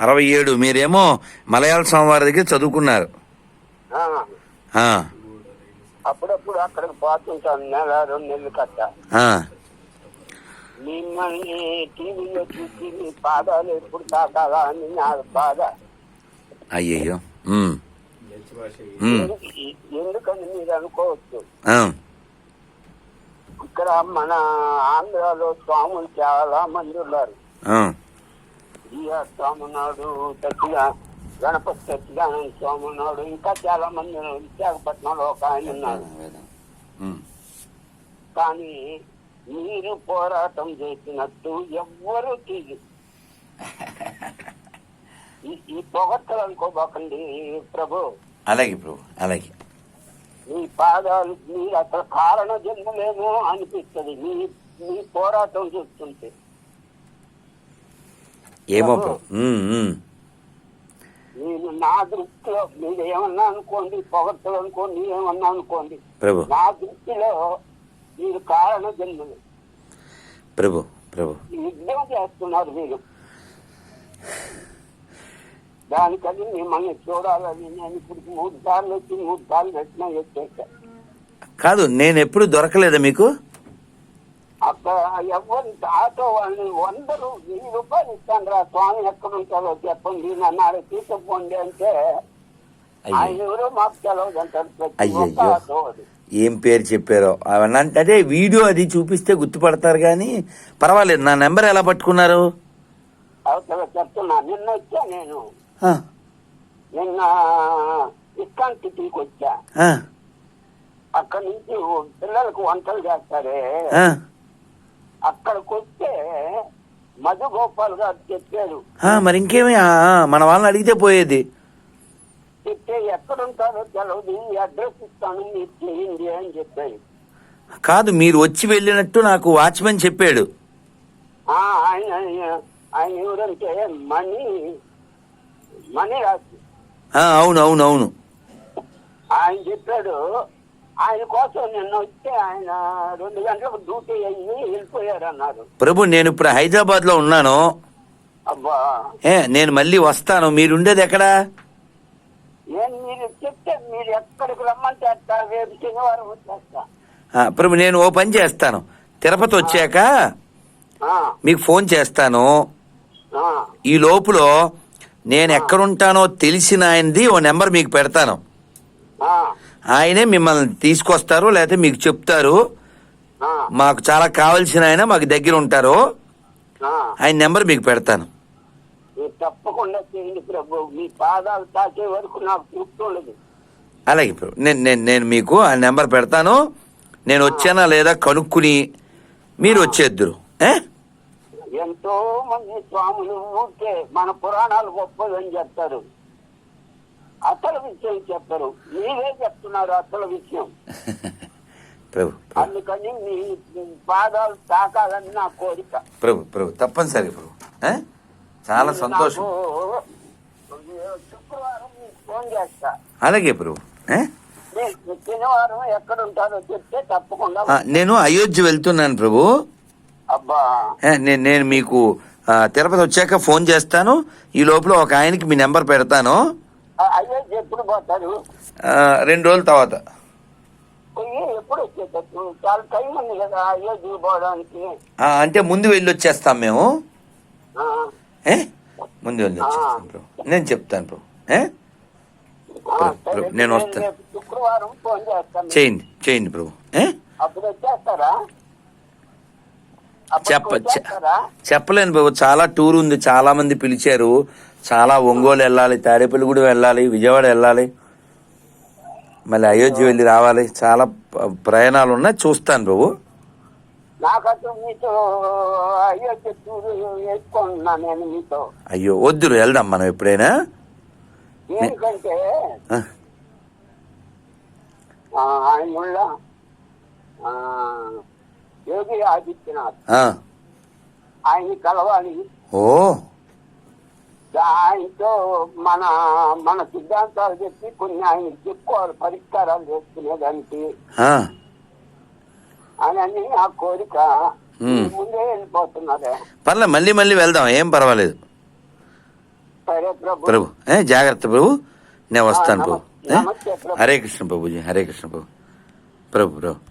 అరవై ఏడు. మీరేమో మలయాళ స్వామివారి దగ్గర చదువుకున్నారు. అప్పుడప్పుడు అక్కడికి పోతుంటాను నెల రెండు నెలలు కట్ట. మిమ్మల్ని టీవీలో చూసి మీ పాదాలు ఎప్పుడు తాకాలా అని నా బాధ. అయ్యయ్యో. ఎందు- ఎందుకని మీరు అనుకోవచ్చు ఇక్కడ మన ఆంధ్రాలో స్వాములు చాలా మంది ఉన్నారు. స్వామినాడు సత్య గణపతి సత్యనారాయణ స్వామి ఉన్నాడు ఇంకా చాలా మంది. విశాఖపట్నంలో ఒక ఆయన ఉన్నాడు. కానీ మీరు పోరాటం చేసినట్టు ఎవ్వరూ తీరు ఈ- ఈ పొగట్టలు అనుకోబోకండి ప్రభు. అలాగే ప్రభు అలాగే. మీ పాదాలు మీరు అసలు కారణ జన్మలేమో అనిపిస్తుంది. మీ మీ పోరాటం చూస్తుంటే. ఏమో. మీరు నా దృష్టిలో మీరు ఏమన్నా అనుకోండి పొగట్టలు అనుకోండి ఏమన్నా అనుకోండి ప్రభు. నా దృష్టిలో మీరు కారణ జన్మలు ప్రభు. ప్రభు యుద్ధం చేస్తున్నారు మీరు. దానికని మిమ్మల్ని చూడాలని నేను ఇప్పుడు మూడు సార్లు వచ్చి మూడు సార్లు పెట్టినా వచ్చేసా కాదు నేను ఎప్పుడు దొరకలేదా మీకు? అక్కడ ఎవరు ఆటో వాళ్ళని వందరు వెయ్యి రూపాయలు ఇస్తాను రా స్వామి ఎక్కడ ఉంటారో చెప్పండి నన్ను ఆడ తీసుకుపోండి అంటే ఆయన ఎవరో మాకు తెలవదు అంటారు. ఏం పేరు చెప్పారో? అవన్నీ అదే వీడియో అది చూపిస్తే గుర్తుపడతారు కానీ పర్వాలేదు. నా నెంబర్ ఎలా పట్టుకున్నారు? చెప్తున్నా నిన్న వచ్చా నేను? నిన్న ఇస్కాన్ సిటీకి వచ్చా అక్కడి నుంచి పిల్లలకు వంటలు చేస్తారే? ఆ, అక్కడికి వస్తే మధు గోపాల్ గారు చెప్పారు ఆ, మరి ఇంకేమి? మన వాళ్ళని అడిగితే పోయేది. చెప్తే ఎక్కడ ఉంటారో తెలవదు అడ్రస్ ఇస్తాను మీరు చేయండి అని చెప్పారు కాదు మీరు వచ్చి వెళ్ళినట్టు నాకు వాచ్మెన్ చెప్పాడు. ఆయన ఆయన ఎవరంటే మణి మణి రాజు ఆ, అవును అవును అవును. ఆయన చెప్పాడు ఆయన కోసం నిన్న ఆయన రెండు గంటలకు డ్యూటీ అయ్యి వెళ్ళిపోయారు అన్నారు ప్రభు నేను ఇప్పుడు హైదరాబాద్లో ఉన్నాను. అబ్బా. ఏ నేను మళ్ళీ వస్తాను. మీరు ఉండేది ఎక్కడా? ఏం మీరు చెప్తే మీరు ఎక్కడికి రమ్మంటే రేపు శనివారం వచ్చేస్తా. ఆ, ప్రభు నేను ఓ పని చేస్తాను. తిరుపతి వచ్చాక ఆ, మీకు ఫోన్ చేస్తాను. ఆ, ఈ లోపులో నేను ఎక్కడుంటానో తెలిసిన ఆయనది ఓ నెంబర్ మీకు పెడతాను. ఆ, ఆయనే మిమ్మల్ని తీసుకొస్తారు లేకపోతే మీకు చెప్తారు. మాకు చాలా కావాల్సిన ఆయన మాకు దగ్గర ఉంటారు. ఆయన నెంబర్ మీకు పెడతాను. మీరు తప్పకుండా చేయండి ప్రభు. మీ పాదాలు తాకే వరకు నాకు అలాగే ప్రభు. నేను నేను నేను మీకు ఆ నెంబర్ పెడతాను. నేను వచ్చానా లేదా కనుక్కుని మీరు వచ్చేద్దరు. ఎంతో మంది స్వాములు ఊరికే మన పురాణాలు గొప్పదని చెప్తారు. అసలు విషయం చెప్పరు. మీరే చెప్తున్నారు అసలు విషయం. ప్రభు అందుకని మీ పాదాలు తాకాలని నా కోరిక. ప్రభు ప్రభు తప్పనిసరి ప్రభు? చాలా సంతోషం. శుక్రవారం మీకు ఫోన్ చేస్తా. అలాగే ప్రభు. శనివారం ఎక్కడ ఉంటారో చెప్తే తప్పకుండా నేను అయోధ్య వెళ్తున్నాను ప్రభు. అబ్బా. నేను మీకు తిరుపతి వచ్చాక ఫోన్ చేస్తాను. ఈ లోపల ఒక ఆయనకి మీ నెంబర్ పెడతాను. రెండు రోజుల తర్వాత. అంటే ముందు వెళ్ళి వచ్చేస్తాం మేము ముందు వెళ్ళి వచ్చేస్తాం ప్రభు నేను చెప్తాను ప్రభు, నేను వస్తాను. చేయండి చేయండి అప్పుడు చెప్ప చెప్పలేను బాబు చాలా టూర్ ఉంది చాలా మంది పిలిచారు. చాలా ఒంగోలు వెళ్ళాలి తాడేపల్లిగూడెం వెళ్ళాలి విజయవాడ వెళ్ళాలి. మళ్ళీ అయోధ్య వెళ్ళి రావాలి. చాలా ప్రయాణాలు ఉన్నాయి. చూస్తాను బాబు అయ్యో వద్దురు వెళ్దాం మనం ఎప్పుడైనా. ఎందుకంటే ఆయన యోగి ఆదిత్యనాథ్. ఆయన కలవాలి. ఓ. ఆయనతో మన మన సిద్ధాంతాలు చెప్పి కొన్ని ఆయన చెప్పుకోవాలి పరిష్కారాలు చేసుకునేదానికి. అని ఆ కోరిక. ముందే వెళ్ళిపోతున్నారే పర్లే మళ్ళీ మళ్ళీ వెళ్దాం ఏం పర్వాలేదు. సరే ప్రభు. ప్రభు ఏ జాగ్రత్త ప్రభు. నేను వస్తాను ప్రభు. హరే కృష్ణ ప్రభుజీ హరే కృష్ణ ప్రభు. ప్రభు ప్రభు.